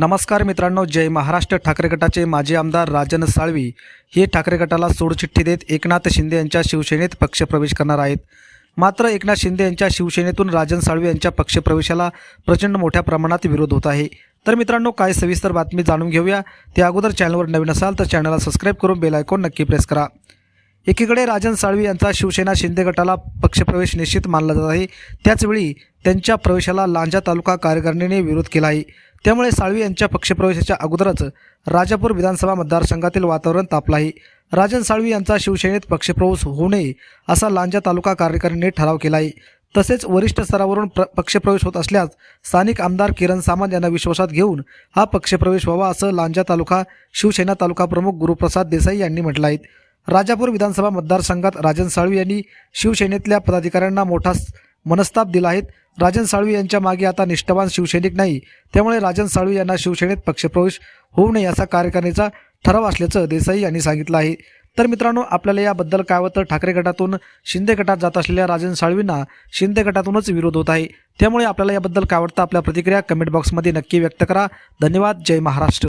नमस्कार मित्रांनो जय महाराष्ट्र. ठाकरे गटाचे माजी आमदार राजन साळवी हे ठाकरे गटाला सोडचिठ्ठी देत एकनाथ शिंदे यांच्या शिवसेनेत पक्षप्रवेश करणार आहेत. मात्र एकनाथ शिंदे यांच्या शिवसेनेतून राजन साळवी यांच्या पक्षप्रवेशाला प्रचंड मोठ्या प्रमाणात विरोध होत आहे. तर मित्रांनो काय सविस्तर बातमी जाणून घेऊया. त्या अगोदर चॅनलवर नवीन असाल तर चॅनलला सबस्क्राईब करून बेल आयकॉन नक्की प्रेस करा. एकीकडे राजन साळवी यांचा शिवसेना शिंदे गटाला पक्षप्रवेश निश्चित मानला जात आहे. त्याचवेळी त्यांच्या प्रवेशाला लांजा तालुका कार्यकारिणीने विरोध केला आहे. त्यामुळे साळवी यांच्या पक्षप्रवेशाच्या अगोदरच राजापूर विधानसभा मतदारसंघातील वातावरण तापलं आहे राजन साळवी यांचा शिवसेनेत पक्षप्रवेश होऊ नये असा लांजा तालुका कार्यकारिणीने ठराव केला आहे तसेच वरिष्ठ स्तरावरून प्र पक्षप्रवेश होत असल्यास स्थानिक आमदार किरण सामंत यांना विश्वासात घेऊन हा पक्षप्रवेश व्हावा असं लांजा तालुका शिवसेना तालुका प्रमुख गुरुप्रसाद देसाई यांनी म्हटलं आहे राजापूर विधानसभा मतदारसंघात राजन साळवी यांनी शिवसेनेतल्या पदाधिकाऱ्यांना मोठा मनस्ताप दिला आहेत राजन साळवी यांच्या मागे आता निष्ठावान शिवसैनिक नाही. त्यामुळे राजन साळवी यांना शिवसेनेत पक्षप्रवेश होऊ नये असा कार्यकारिणीचा ठराव असल्याचं देसाई यांनी सांगितलं आहे. तर मित्रांनो आपल्याला याबद्दल काय होतं ठाकरे गटातून शिंदे गटात जात असलेल्या राजन साळवींना शिंदे गटातूनच विरोध होत आहे. त्यामुळे आपल्याला याबद्दल काय वाटतं आपल्या प्रतिक्रिया कमेंट बॉक्समध्ये नक्की व्यक्त करा. धन्यवाद. जय महाराष्ट्र.